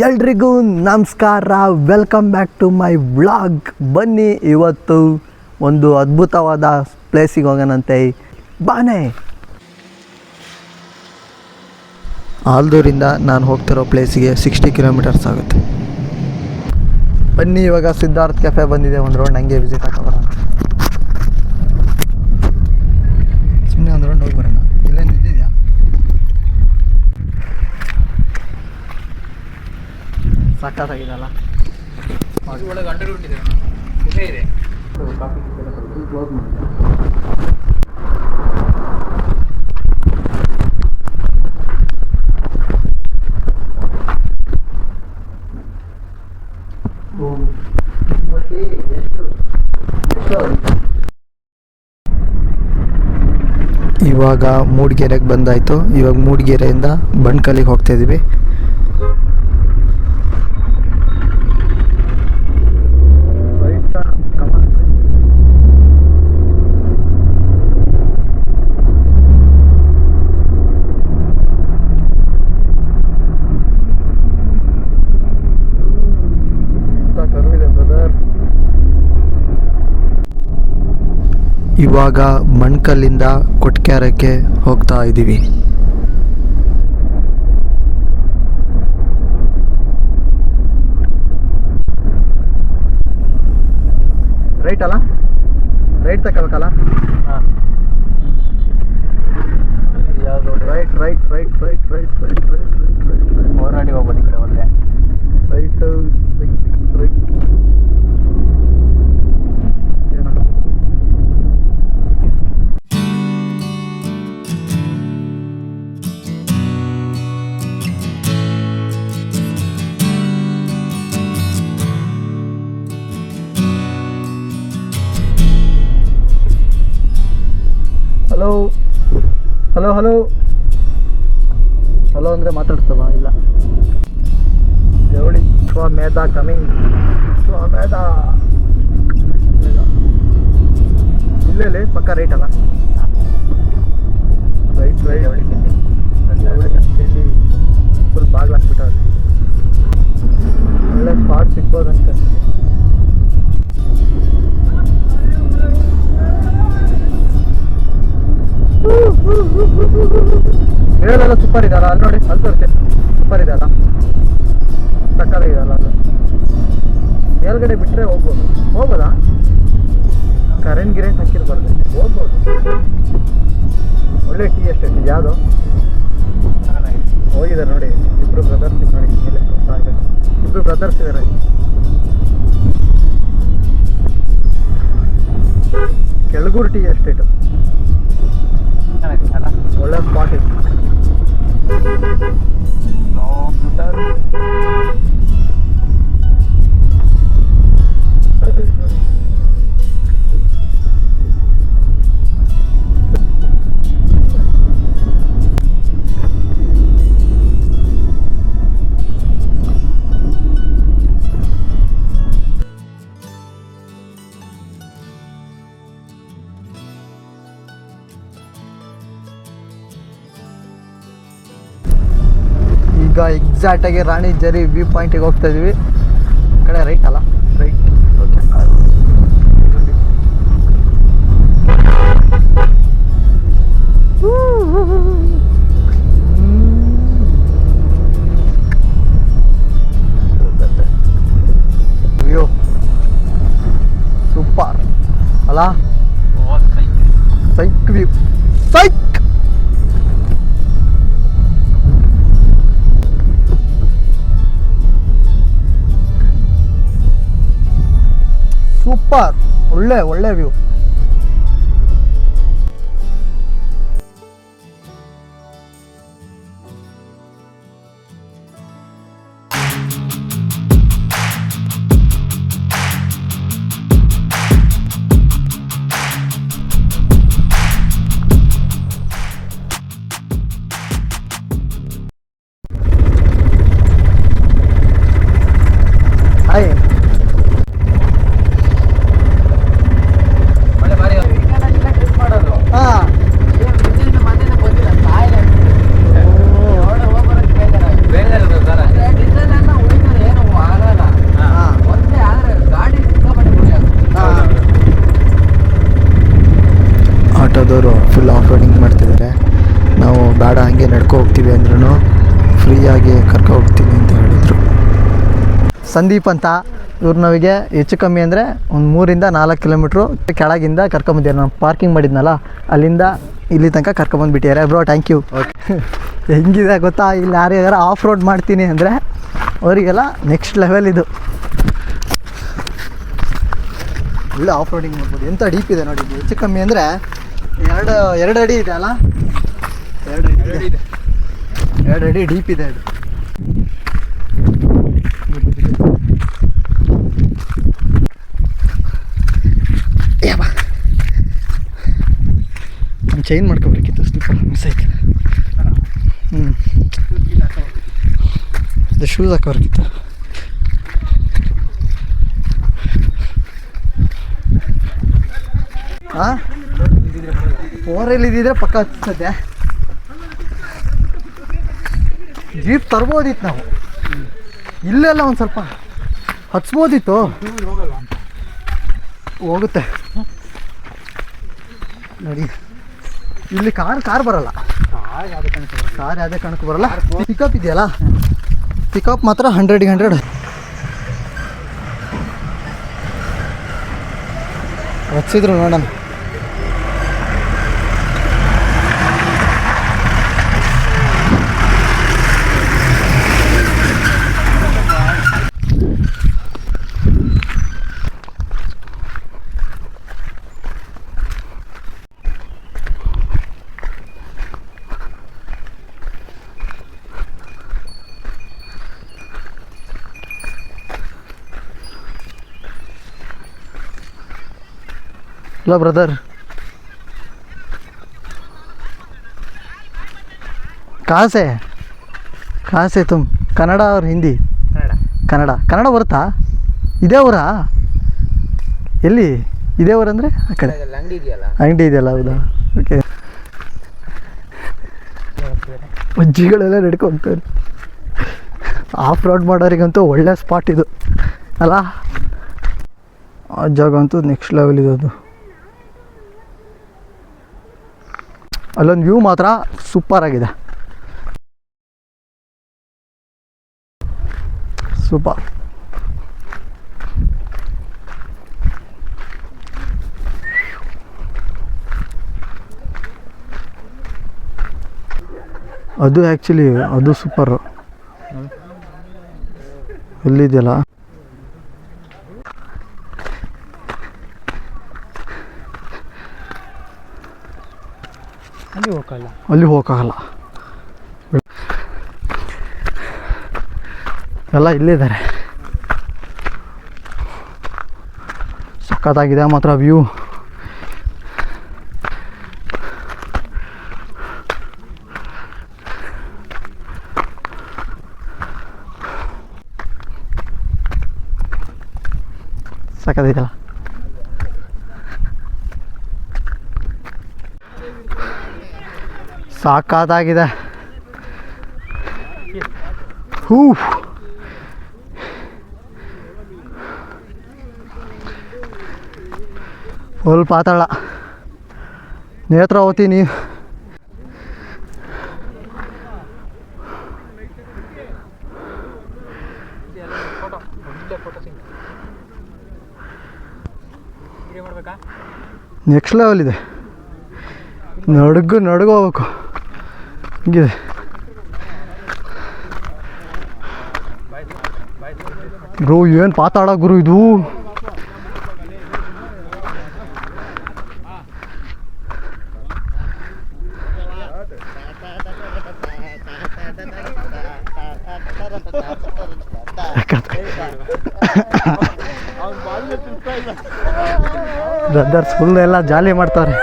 ಎಲ್ರಿಗೂ ನಮಸ್ಕಾರ. Welcome back to my vlog ಬನ್ನಿ ಇವತ್ತು ಒಂದು ಅದ್ಭುತವಾದ ಪ್ಲೇಸಿಗೆ ಹೋಗೋಣಂತೆ. ಬಾನೆ. ಆಲ್ದೂರಿಂದ ನಾನು ಹೋಗ್ತಿರೋ ಪ್ಲೇಸಿಗೆ ಸಿಕ್ಸ್ಟಿ ಕಿಲೋಮೀಟರ್ಸ್ ಆಗುತ್ತೆ. ಬನ್ನಿ, ಇವಾಗ ಸಿದ್ಧಾರ್ಥ್ ಕೆಫೆ ಬಂದಿದೆ. ಒಂದು ರೌಂಡ್ ಹಂಗೆ ವಿಸಿಟ್ ಹಾಕೋಬರೋಣ ಸುಮ್ಮನೆ ಒಂದು ರೌಂಡ್ ಹೋಗಿ ಬರೋಣ ಇಲ್ಲೇನು ಇದ್ದಿದೆಯಾ ಒಳಗೆ ಇದೆ ಇದೆ ಇವಾಗ ಮೂಡಿಗೆರೆಗೆ ಬಂದಾಯಿತು. ಇವಾಗ ಮೂಡಿಗೆರೆಯಿಂದ ಬಂಡ್ಕಲ್ಲಿಗೆ ಹೋಗ್ತಾ ಇದ್ದೀವಿ ಇವಾಗ ಮಣ್ಕಲ್ಲಿಂದ ಕೊಟ್ಕ್ಯಾರಕ್ಕೆ ಹೋಗ್ತಾ ಇದ್ದೀವಿ ರೈಟ್ ಅಲ್ಲ? Right ತಗೋಬೇಕಲ್ಲ? Right right right right right right right right ಹೋರಾಡಿ ಹೋಗ್ಬೋದು ಈ ಕಡೆ ಹೋದ್ರೆ ಪಕ್ಕ ರೈಟ್ ಅಲ್ಲ? ರೈಟ್ ರೈಟ್ ಇಲ್ಲಿ ಫುಲ್ ಬಾಗ್ಲು ಹಾಕ್ಬಿಟ್ಟವ್ರೆ ಒಳ್ಳೆ ಸ್ಪಾಟ್ ಸಿಗ್ಬೋದು ಅಂತ ಮೇಲೆಲ್ಲ ಸೂಪರ್ ಇದಲ್ಲ ಅಲ್ಲಿ ನೋಡಿ ಅಲ್ಲಿ ತೋರಿಸಿ. ಸೂಪರ್ ಇದೆಯಲ್ಲ? ಸಕ್ಕತ್ತಾಗಿದೆಯಲ್ಲ ಅದು. ಮೇಲ್ಗಡೆ ಬಿಟ್ಟರೆ ಹೋಗ್ಬೋದು. ಹೋಗ್ಬೋದಾ? ಕರೆಂಟ್ ಗಿರೆಂಟ್ ಹಾಕಿರ್ಬಾರ್ದು ಹೋಗ್ಬೋದು ಒಳ್ಳೆ ಟೀ ಎಸ್ಟೇಟ್ ಇದು. ಯಾವುದು? ಹೋಗಿದ್ದಾರೆ ನೋಡಿ. ಇಬ್ರು ಬ್ರದರ್ಸ್ ನೋಡಿ ಮೇಲೆ. ಇಬ್ಬರು ಬ್ರದರ್ಸ್ ಇದ್ದಾರೆ. ಕೆಳಗೂರು ಟೀ ಎಸ್ಟೇಟು ಒಳ್ಳೆ ಸ್ಪಾಟ್ ಇದೆ. ಈಗ ಎಕ್ಸಾಕ್ಟ್ ಆಗಿ ರಾಣಿ ಜರಿ ವ್ಯೂ ಪಾಯಿಂಟಿಗೆ ಹೋಗ್ತಾ ಇದೀವಿ. ಈ ಕಡೆ ರೈಟ್ ಅಲ್ಲ? ರೈಟ್ ಓಕೆ ವ್ಯೂ ಸೂಪರ್ ಅಲ್ಲ? ಸೈಕ್. ವ್ಯೂ ಸೈಕ್ ಸೂಪರ್ ಒಳ್ಳೆ ಒಳ್ಳೆ ವ್ಯೂ ಹಾಯ್ ಮಳೆ ಸಂದೀಪ್ ಅಂತ. ಇವ್ರು ನಮಗೆ ಹೆಚ್ಚು ಕಮ್ಮಿ ಅಂದರೆ ಒಂದು ಮೂರಿಂದ ನಾಲ್ಕು ಕಿಲೋಮೀಟ್ರು ಕೆಳಗಿಂದ ಕರ್ಕೊಂಬಂದಿದ್ದಾರೆ. ನಾವು ಪಾರ್ಕಿಂಗ್ ಮಾಡಿದ್ನಲ್ಲ ಅಲ್ಲಿಂದ ಇಲ್ಲಿ ತನಕ ಕರ್ಕೊಂಬಂದುಬಿಟ್ಟಿದ್ದಾರೆ. ಬ್ರೋ ಥ್ಯಾಂಕ್ ಯು ಓಕೆ ಹೆಂಗಿದೆ ಗೊತ್ತಾ? ಇಲ್ಲಿ ಯಾರ್ಯಾರು ಆಫ್ ರೋಡ್ ಮಾಡ್ತೀನಿ ಅಂದರೆ ಅವರಿಗೆಲ್ಲ ನೆಕ್ಸ್ಟ್ ಲೆವೆಲ್ ಇದು. ಒಳ್ಳೆ ಆಫ್ ರೋಡಿಂಗ್ ಮಾಡ್ಬೋದು. ಎಂಥ ಡೀಪ್ ಇದೆ ನೋಡಿ ಹೆಚ್ಚು ಕಮ್ಮಿ ಅಂದರೆ ಎರಡು ಎರಡು ಅಡಿ ಇದೆ ಅಲ್ಲ? ಎರಡು ಅಡಿ ಇದೆ. ಎರಡು ಅಡಿ ಡೀಪ್ ಇದೆ ಅದು. ನಾನು ಚೈನ್ ಮಾಡ್ಕೊಬೇಕಿತ್ತು ಸ್ಲಿಪ್ಪರ್ ಮಿಸ್ ಆಯ್ತು. ಹ್ಞೂ ಅದು ಶೂಸ್ ಹಾಕೋಬೇಕಿತ್ತು ಹಾಂ ಓರಲ್ಲಿ ಇದ್ದಿದ್ರೆ ಪಕ್ಕ ಹತ್ತುತ್ತೆ ಜೀಪ್ ತರ್ಬೋದಿತ್ತು ನಾವು. ಇಲ್ಲೆಲ್ಲ ಒಂದು ಸ್ವಲ್ಪ. ಹಚ್ಬೋದಿತ್ತು ಹೋಗುತ್ತೆ. ನೋಡಿ. ಇಲ್ಲಿ ಕಾರ್ ಕಾರ್ ಬರಲ್ಲ. ಕಾರ್ ಯಾವುದೇ ಕಣಕ್ಕೆ ಬರಲ್ಲ. ಪಿಕಪ್ ಇದೆಯಲ್ಲ? ಪಿಕಪ್ ಮಾತ್ರ ಹಂಡ್ರೆಡ್ಗೆ ಹಂಡ್ರೆಡ್ ಹಚ್ಚಿದ್ರು ನೋಡೋಣ. Hello brother ಕಾಸೆ. ಕಾಸೆ ತುಮ್ ಕನ್ನಡ ಅವ್ರ ಹಿಂದಿ? ಕನ್ನಡ. ಕನ್ನಡ. ಬರುತ್ತಾ? ಇದೇ ಊರಾ? ಎಲ್ಲಿ? ಇದೇ ಅಂದರೆ ಆ ಕಡೆ. ಅಂಗಡಿ ಇದೆಯಲ್ಲ? ಹೌದಾ? ಓಕೆ. ಅಜ್ಜಿಗಳೆಲ್ಲ ನಡ್ಕೊಂತಾರೆ ಆಫ್ ರೋಡ್ ಮಾಡೋರಿಗಂತೂ ಒಳ್ಳೆ ಸ್ಪಾಟ್ ಇದು. ಅಲ್ಲ? ಆ ಜಾಗ ಅಂತೂ ನೆಕ್ಸ್ಟ್ ಲೆವೆಲ್ ಇರೋದು ಅಲ್ಲೊಂದು ವ್ಯೂ ಮಾತ್ರ ಸೂಪರ್ ಆಗಿದೆ. ಸೂಪರ್ ಅದು ಆ್ಯಕ್ಚುಲಿ ಅದು ಸೂಪರು ಎಲ್ಲಿದೆಯಲ್ಲ? ಅಲ್ಲಿ ಹೋಗಲ್ಲ ಅಲ್ಲಿ ಹೋಗೋಕ್ಕಾಗಲ್ಲ ಎಲ್ಲ ಇಲ್ಲಿದ್ದಾರೆ ಸಖತ್ತಾಗಿದೆ ಮಾತ್ರ ವ್ಯೂ. ಸಾಕಾದಾಗಿದೆ. ಹೂ. ಫುಲ್ ಪಾತಾಳ. ನೇತ್ರ ನೀ ಫೋಟೋ ಒಳ್ಳೆ ಫೋಟೋ ಸಿಂಗ್ ವಿಡಿಯೋ ಮಾಡ್ಬೇಕಾ ನೆಕ್ಸ್ಟ್ ಲೆವೆಲ್ ಇದೆ. ನಡುಗು ನಡುಗು ಹೋಗ್ಬೇಕು. ಹಿಂಗಿದೆ ಗುರು ಏನು ಪಾತಾಡ ಗುರು ಇದು? ಬ್ರದರ್ಸ್ ಫುಲ್ ಎಲ್ಲ ಜಾಲಿ ಮಾಡ್ತಾರೆ.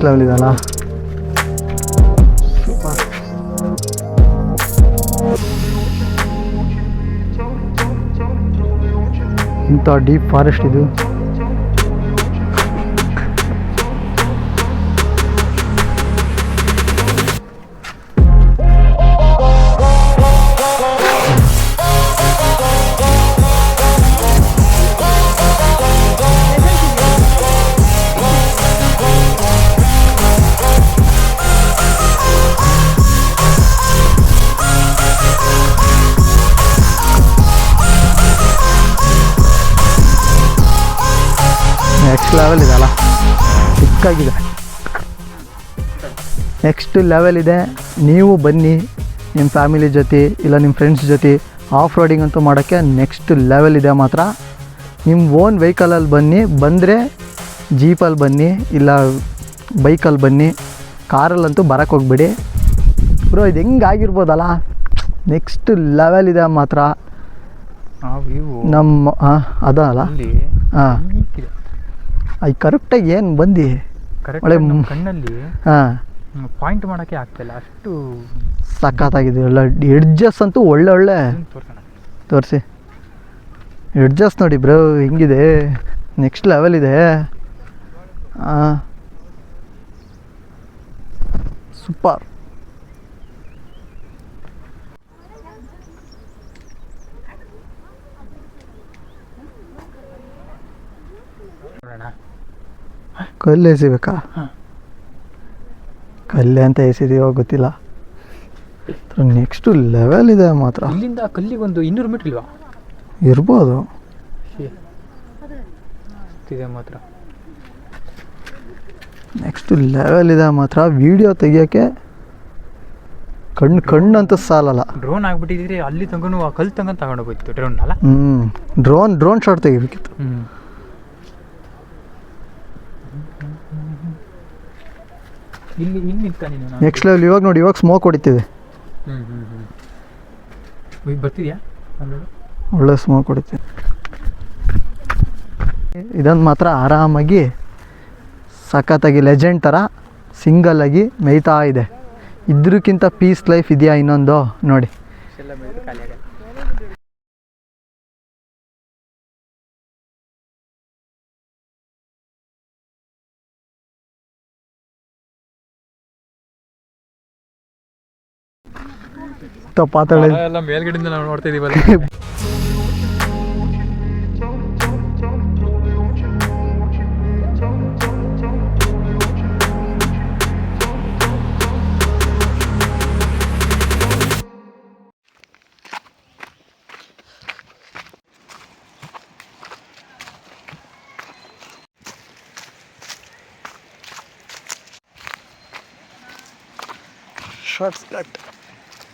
ಹೆಂಗಿದೆ ನೆಕ್ಸ್ಟ್ ಲೆವೆಲ್ ಇದಲ್ಲ ಸೂಪರ್ ಇಂಥ ಡೀಪ್ ಫಾರೆಸ್ಟ್ ಇದು ನೆಕ್ಸ್ಟ್ ಲೆವೆಲ್ ಇದೆ ನೀವು ಬನ್ನಿ ನಿಮ್ಮ ಫ್ಯಾಮಿಲಿ ಜೊತೆ ಇಲ್ಲ ನಿಮ್ಮ ಫ್ರೆಂಡ್ಸ್ ಜೊತೆ. ಆಫ್ ರೋಡಿಂಗ್ ಅಂತೂ ಮಾಡೋಕ್ಕೆ ನೆಕ್ಸ್ಟ್ ಲೆವೆಲ್ ಇದೆ ಮಾತ್ರ. ನಿಮ್ಮ ಓನ್ ವೆಹಿಕಲಲ್ಲಿ ಬನ್ನಿ ಬಂದರೆ ಜೀಪಲ್ಲಿ ಬನ್ನಿ ಇಲ್ಲ ಬೈಕಲ್ಲಿ ಬನ್ನಿ ಕಾರಲ್ಲಂತೂ ಬರೋಕ್ಕೆ ಹೋಗ್ಬಿಡಿ. ಬ್ರೋ ಇದು ಹೆಂಗೆ ಆಗಿರ್ಬೋದಲ್ಲ? ನೆಕ್ಸ್ಟ್ ಲೆವೆಲ್ ಇದೆ ಮಾತ್ರ. ನಮ್ಮ ಹಾಂ ಅದಲ್ಲ. ಅಲ್ಲ ಹಾಂ. ಅದು ಕರೆಕ್ಟಾಗಿ ಏನು ಬಂದು? ಕರೆಕ್ಟ್ ಕಣ್ಣಲ್ಲಿ ಹಾಂ. ಪಾಯಿಂಟ್ ಮಾಡೋಕ್ಕೆ ಆಗ್ತಿಲ್ಲ. ಅಷ್ಟು ಸಖತ್ತಾಗಿದೆ. ಎಲ್ಲ ಎಡ್ಜಸ್ ಅಂತೂ ಒಳ್ಳೆ ಒಳ್ಳೆ. ತೋರ್ಸೋಣ. ತೋರಿಸಿ. ಎಡ್ಜಸ್ ನೋಡಿ ಬ್ರೋ ಹಿಂಗಿದೆ. ನೆಕ್ಸ್ಟ್ ಲೆವೆಲ್ ಇದೆ. ಸೂಪರ್ ಕಲ್ಲೇ ಕಲ್ಲು ಎಸಿಬೇಕಾ? ಹಾಂ. ಕಲ್ಲೆ ಅಂತ ಎಸಿದೀವೋ ಗೊತ್ತಿಲ್ಲ. ನೆಕ್ಸ್ಟ್ ಲೆವೆಲ್ ಇದೆ ಮಾತ್ರ. ಇಲ್ಲಿಂದ ಕಲ್ಲಿಗೆ ಒಂದು ಇನ್ನೂರು ಮೀಟ್ರ್ ಇಲ್ವಾ? ಇರ್ಬೋದು. ಇದೆ ಮಾತ್ರ. ನೆಕ್ಸ್ಟ್ ಲೆವೆಲ್ ಇದೆ ಮಾತ್ರ. ವಿಡಿಯೋ ತೆಗಿಯೋಕ್ಕೆ ಕಣ್ಣು ಕಣ್ಣು ಅಂತ ಸಾಲಲ್ಲ. ಡ್ರೋನ್ ಆಗ್ಬಿಟ್ಟಿದ್ರೆ ಅಲ್ಲಿ ತಗೊಂಡು ಆ ಕಲ್ಲು ತಗೊಂಡು ತಗೊಂಡು ಹೋಗ್ತಿತ್ತು ಡ್ರೋನ್ ಅಲ್ಲ? ಹ್ಞೂ ಡ್ರೋನ್ ಡ್ರೋನ್ ಶಾಟ್ ತೆಗಿಬೇಕಿತ್ತು. ಹ್ಞೂ ಇಲ್ಲಿ ಹಿಂಗೆ ನೀನು? ನೆಕ್ಸ್ಟ್ ಲೆವೆಲ್ ಇವಾಗ ನೋಡಿ ಇವಾಗ ಸ್ಮೋಕ್ ಹೊಡಿತಿದೆ. ಹ್ಞೂ ಹ್ಞೂ ಹ್ಞೂ ಬರ್ತಿದ್ಯಾ? ಒಳ್ಳೆ ಸ್ಮೋಕ್ ಹೊಡಿತಿದೆ. ಇದೊಂದು ಮಾತ್ರ ಆರಾಮಾಗಿ ಸಖತ್ತಾಗಿ ಲೆಜೆಂಡ್ ಥರ ಸಿಂಗಲ್ ಆಗಿ ಮೇಯ್ತಾ ಇದೆ. ಇದ್ರಕ್ಕಿಂತ ಪೀಸ್ ಲೈಫ್ ಇದೆಯಾ ಇನ್ನೊಂದು? ನೋಡಿ. ಎಲ್ಲ ಮೇಲೆ ಖಾಲಿ ಆಗಲ್ಲ ಪಾತಾಳ ಎಲ್ಲ ಮೇಲ್ಗಡೆಯಿಂದ ನಾವು ನೋಡ್ತಾ ಇದೀವಲ್ಲ ಶಾರ್ಟ್ಸ್ ಕಟ್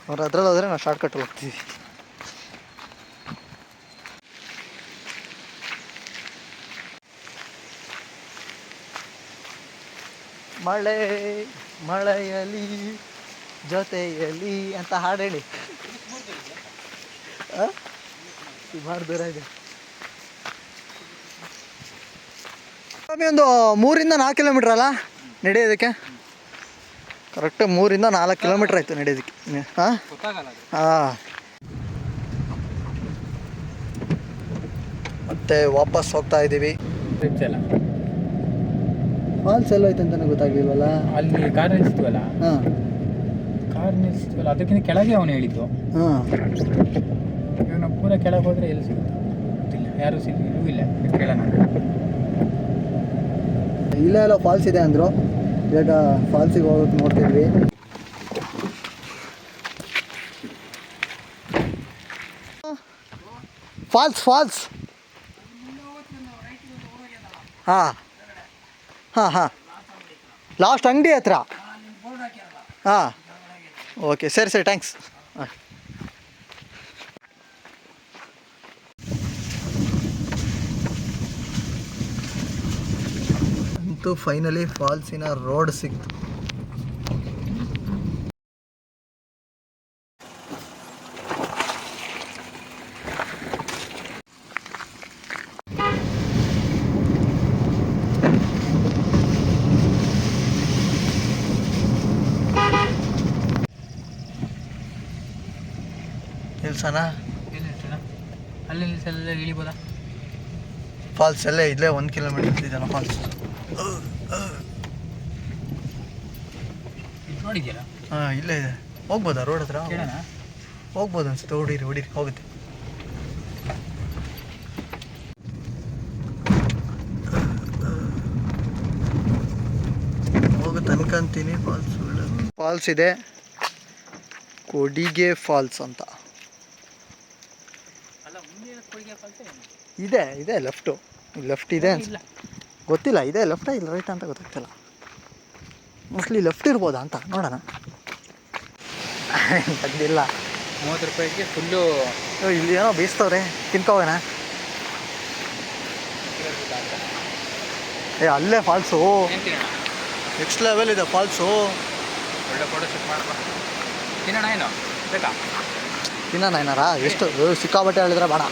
ಅವ್ರ ಅದ್ರಲ್ಲಿ ಹೋದ್ರೆ ನಾವು ಶಾರ್ಟ್ ಕಟ್ ಹೋಗ್ತೀವಿ ಮಳೆ ಮಳೆಯಲಿ ಜೊತೆಯಲಿ ಅಂತ ಹಾಡು ಹೇಳಿ. ಇದೆ. ಒಂದು ಮೂರಿಂದ ನಾಲ್ಕು ಕಿಲೋಮೀಟ್ರ್ ಅಲ್ಲ ನಡೆಯೋದಕ್ಕೆ? ಕರೆಕ್ಟ್ ಮೂರಿಂದ ನಾಲ್ಕು ಕಿಲೋಮೀಟ್ರ್ ಆಯಿತು ನಡೆಯೋದಕ್ಕೆ. ಹಾಂ? ಮತ್ತೆ ವಾಪಸ್ ಹೋಗ್ತಾ ಇದ್ದೀವಿ. ಎಲ್ಲ ಫಾಲ್ಸ್ ಎಲ್ಲ ಐತೆ ಅಂತ ಗೊತ್ತಾಗಿಲ್ವಲ್ಲ ಅಲ್ಲಿ ಕಾರ್ ನಿಲ್ಸಿದ್ವಲ್ಲ ಹಾಂ. ಕಾರ್ ನಿಲ್ಸಿದ್ವಲ್ಲ ಅದಕ್ಕಿಂತ ಕೆಳಗೆ ಅವನು ಹೇಳಿದ್ದು. ಹಾಂ. ಇವಾಗ ನಾವು ಪೂರ ಕೆಳಗೆ ಹೋದ್ರೆ ಎಲ್ಲಿ ಸಿಗುತ್ತೆ ಗೊತ್ತಿಲ್ಲ. ಯಾರು ಸಿಗ್ಲಿಲ್ಲ ಇಲ್ಲ ಕೇಳೋಣ. ಇಲ್ಲ ಎಲ್ಲ ಫಾಲ್ಸ್ ಇದೆ ಅಂದರು. ಇವಾಗ ಫಾಲ್ಸಿಗೆ ಹೋಗೋದು ನೋಡ್ತಿದ್ವಿ. ಫಾಲ್ಸ್ ಫಾಲ್ಸ್ ಹಾಂ. ಹಾಂ ಹಾಂ. ಲಾಸ್ಟ್ ಅಂಗಡಿ ಹತ್ರ. ಹಾಂ. ಓಕೆ ಸರಿ ಸರಿ ಥ್ಯಾಂಕ್ಸ್ ಸಿಕ್ತು ಫೈನಲಿ ಫಾಲ್ಸಿನ ರೋಡ್ ಸಿಕ್ತು. ನಿಲ್ಸಣ ಅಲ್ಲಿ ನಿಲ್ಸಲ್ಲ ಇಳಿಬೋದಾ? ಫಾಲ್ಸ್ ಅಲ್ಲೇ ಇಲ್ಲೇ ಒಂದು ಕಿಲೋಮೀಟರ್ ಇದ್ದಾನ ಫಾಲ್ಸ್ ನೋಡಿದ್ಯಲ್ಲ? ಹಾಂ ಇಲ್ಲೇ ಇದೆ. ಹೋಗ್ಬೋದಾ ರೋಡ್ ಹತ್ರ? ಕೇಳೋಣ. ಹೋಗ್ಬೋದು ಅನ್ಸುತ್ತೆ ಹೊಡೀರಿ ಹೊಡೀರಿ ಹೋಗುತ್ತೆ. ಹೋಗುತ್ತೆ ಅನ್ಕೊಂತೀನಿ ಫಾಲ್ಸ್ ಫಾಲ್ಸ್ ಇದೆ. ಕೊಡಿಗೆ ಫಾಲ್ಸ್ ಅಂತ. ಅಲ್ಲ ಮುಂದೆ ಕೊಡುಗೆ ಫಾಲ್ಸ್ ಇದೆ ಇದೆ ಲೆಫ್ಟು ಲೆಫ್ಟ್ ಇದೆ ಅನ್ಸುತ್ತೆ. ಇಲ್ಲ ಗೊತ್ತಿಲ್ಲ ಇದೆ ಲೆಫ್ಟಾ ಇಲ್ಲ ರೈಟ್ ಅಂತ ಗೊತ್ತಾಗ್ತಿಲ್ಲ. ಮೋಸ್ಟ್ಲಿ ಲೆಫ್ಟ್ ಇರ್ಬೋದಾ ಅಂತ ನೋಡೋಣ. ಅದಿಲ್ಲ ಮೂವತ್ತು ರೂಪಾಯಿಗೆ ಫುಲ್ಲು ಇಲ್ಲಿ ಏನೋ ಬೇಯಿಸ್ತವ್ರೆ ತಿನ್ಕೋವೇನ ಏ ಅಲ್ಲೇ ಫಾಲ್ಸು ನೆಕ್ಸ್ಟ್ ಲೆವೆಲ್ ಇದೆ ಫಾಲ್ಸು ಒಳ್ಳೆ ಫೋಟೋ ಶೂಟ್ ಮಾಡಪ್ಪ ತಿನ್ನೋಣ ಏನು? ಬೇಕಾ? ತಿನ್ನೋಣ ಏನಾರ? ಎಷ್ಟು ಸಿಕ್ಕಾಬಟ್ಟೆ ಹೇಳಿದ್ರೆ ಬೇಡ.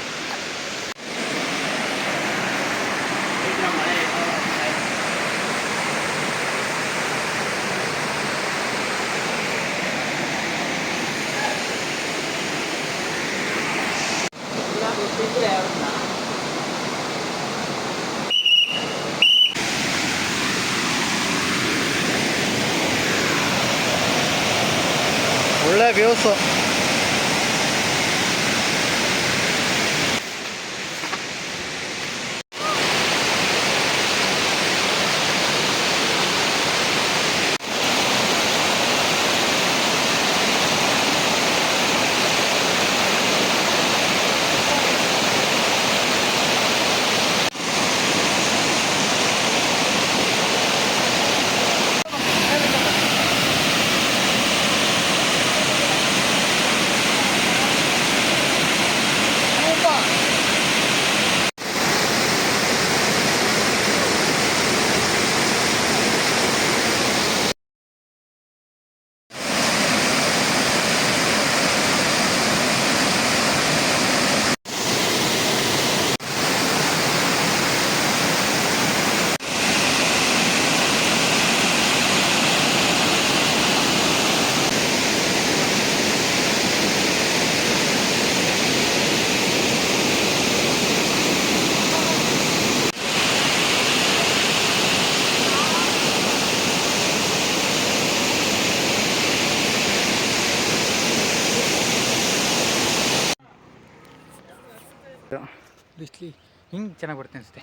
ಬಿಸ್ಲಿ ಹಿಂಗೆ ಚೆನ್ನಾಗಿ ಬರುತ್ತೆ ಅನಿಸುತ್ತೆ.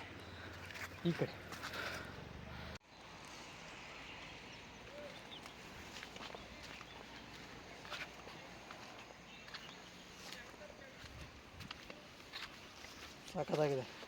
ಈ ಕಡೆ. ಸಖತ್ತಾಗಿದೆ